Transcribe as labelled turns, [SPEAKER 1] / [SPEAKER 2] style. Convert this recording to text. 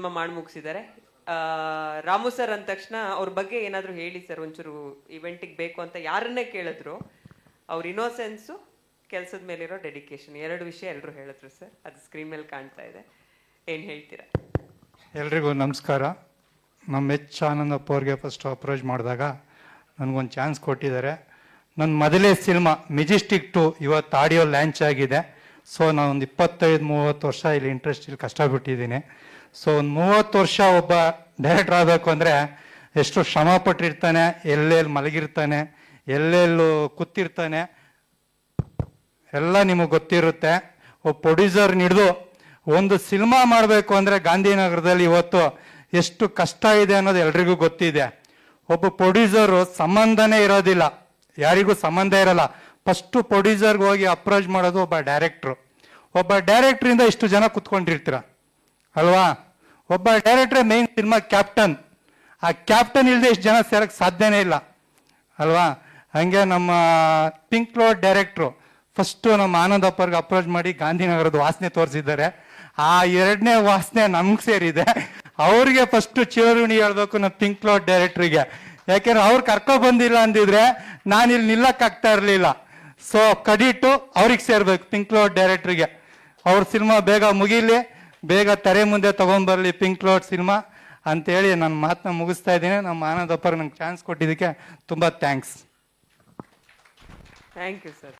[SPEAKER 1] Cinema ಮಾಡಿ ಮುಗಿಸಿದ್ದಾರೆ. Ramu sir ಅಂದ ತಕ್ಷಣ ಅವ್ರ ಬಗ್ಗೆ ಏನಾದರೂ ಹೇಳಿ ಸರ್, ಒಂಚೂರು ಇವೆಂಟಿಗೆ ಬೇಕು ಅಂತ ಯಾರನ್ನೇ ಕೇಳಿದ್ರು, ಅವ್ರ ಇನ್ನೋಸೆನ್ಸು ಕೆಲಸದ ಮೇಲಿರೋ ಡೆಡಿಕೇಶನ್ ಎರಡು ವಿಷಯ ಎಲ್ಲರೂ ಹೇಳಿದ್ರು ಸರ್. ಅದು ಸ್ಕ್ರೀನ್ ಮೇಲೆ ಕಾಣ್ತಾ ಇದೆ. ಏನು ಹೇಳ್ತೀರಾ?
[SPEAKER 2] ಎಲ್ರಿಗೂ ನಮಸ್ಕಾರ. ನಮ್ಮ ಎಚ್ ಆನಂದಪ್ಪ ಅವ್ರಿಗೆ ಫಸ್ಟ್ ಅಪ್ರೋಚ್ ಮಾಡಿದಾಗ ನನಗೊಂದು ಚಾನ್ಸ್ ಕೊಟ್ಟಿದ್ದಾರೆ. ನನ್ನ ಮೊದಲೇ ಸಿನಿಮಾ ಮೆಜೆಸ್ಟಿಕ್ ಟು ಇವತ್ತು ಆಡಿಯೋ ಲ್ಯಾಂಚ್ ಆಗಿದೆ. ಸೊ ನಾನು ಒಂದು ಇಪ್ಪತ್ತೈದು, ಮೂವತ್ತು ವರ್ಷ ಇಲ್ಲಿ ಇಂಟ್ರೆಸ್ಟ್ ಇಲ್ಲಿ ಕಷ್ಟ ಕಷ್ಟಪಟ್ಟಿದ್ದೀನಿ. ಸೊ ಒಂದು ಮೂವತ್ತು ವರ್ಷ ಒಬ್ಬ ಡೈರೆಕ್ಟರ್ ಆಗಬೇಕು ಅಂದರೆ ಎಷ್ಟು ಶ್ರಮ ಪಟ್ಟಿರ್ತಾನೆ ಎಲ್ಲೆಲ್ಲಿ ಮಲಗಿರ್ತಾನೆ, ಎಲ್ಲೆಲ್ಲೂ ಕೂತಿರ್ತಾನೆ, ಎಲ್ಲ ನಿಮಗೆ ಗೊತ್ತಿರುತ್ತೆ. ಒಬ್ಬ ಪ್ರೊಡ್ಯೂಸರ್ ಹಿಡಿದು ಒಂದು ಸಿನಿಮಾ ಮಾಡಬೇಕು ಅಂದರೆ ಗಾಂಧಿನಗರದಲ್ಲಿ ಇವತ್ತು ಎಷ್ಟು ಕಷ್ಟ ಇದೆ ಅನ್ನೋದು ಎಲ್ರಿಗೂ ಗೊತ್ತಿದೆ. ಒಬ್ಬ ಪ್ರೊಡ್ಯೂಸರು ಸಂಬಂಧನೇ ಇರೋದಿಲ್ಲ. ಯಾರಿಗೂ ಸಂಬಂಧ ಇರಲ್ಲ. ಫಸ್ಟು ಪ್ರೊಡ್ಯೂಸರ್ಗೆ ಹೋಗಿ ಅಪ್ರೋಚ್ ಮಾಡೋದು ಒಬ್ಬ ಡೈರೆಕ್ಟ್ರು ಒಬ್ಬ ಡೈರೆಕ್ಟ್ರಿಂದ ಇಷ್ಟು ಜನ ಕುತ್ಕೊಂಡಿರ್ತೀರ, ಅಲ್ವಾ? ಒಬ್ಬ ಡೈರೆಕ್ಟ್ರೇ ಮೇನ್ ಸಿನಿಮಾ ಕ್ಯಾಪ್ಟನ್ ಆ ಕ್ಯಾಪ್ಟನ್ ಇಲ್ಲದೆ ಇಷ್ಟು ಜನ ಸೇರಕ್ಕೆ ಸಾಧ್ಯನೇ ಇಲ್ಲ, ಅಲ್ವಾ? ಹಂಗೆ ನಮ್ಮ ಪಿಂಕ್ ಫ್ಲೋರ್ ಡೈರೆಕ್ಟ್ರು ಫಸ್ಟು ನಮ್ಮ ಆನಂದಪ್ಪರ್ಗೆ ಅಪ್ರೋಚ್ ಮಾಡಿ ಗಾಂಧಿನಗರದ ವಾಸನೆ ತೋರಿಸಿದ್ದಾರೆ. ಆ ಎರಡನೇ ವಾಸನೆ ನಮ್ಗೆ ಸೇರಿದೆ. ಅವ್ರಿಗೆ ಫಸ್ಟು ಚಿರಋಣಿ ಹೇಳ್ಬೇಕು ನಮ್ಮ ಪಿಂಕ್ ಫ್ಲೋರ್ ಡೈರೆಕ್ಟ್ರಿಗೆ ಯಾಕೆಂದ್ರೆ ಅವ್ರು ಕರ್ಕೊ ಬಂದಿಲ್ಲ ಅಂದಿದ್ರೆ ನಾನು ಇಲ್ಲಿ ನಿಲ್ಲಕ್ಕಾಗ್ತಾ ಇರಲಿಲ್ಲ. ಸೊ ಕಡಿಟ್ಟು ಅವ್ರಿಗೆ ಸೇರ್ಬೇಕು ಪಿಂಕ್ ಫ್ಲೋರ್ ಡೈರೆಕ್ಟ್ರಿಗೆ ಅವ್ರ ಸಿನಿಮಾ ಬೇಗ ಮುಗೀಲಿ, ಬೇಗ ತೆರೆ ಮುಂದೆ ತಗೊಂಡ್ಬರ್ಲಿ ಪಿಂಕ್ ಲೋಡ್ ಸಿನಿಮಾ ಅಂತೇಳಿ ನನ್ನ ಮಾತನ್ನ ಮುಗಿಸ್ತಾ ಇದ್ದೀನಿ. ನಮ್ಮ ಆನಂದಪ್ಪರ್ ನಂಗೆ ಚಾನ್ಸ್ ಕೊಟ್ಟಿದ್ದಕ್ಕೆ ತುಂಬ ಥ್ಯಾಂಕ್ಸ್
[SPEAKER 1] ಥ್ಯಾಂಕ್ ಯು ಸರ್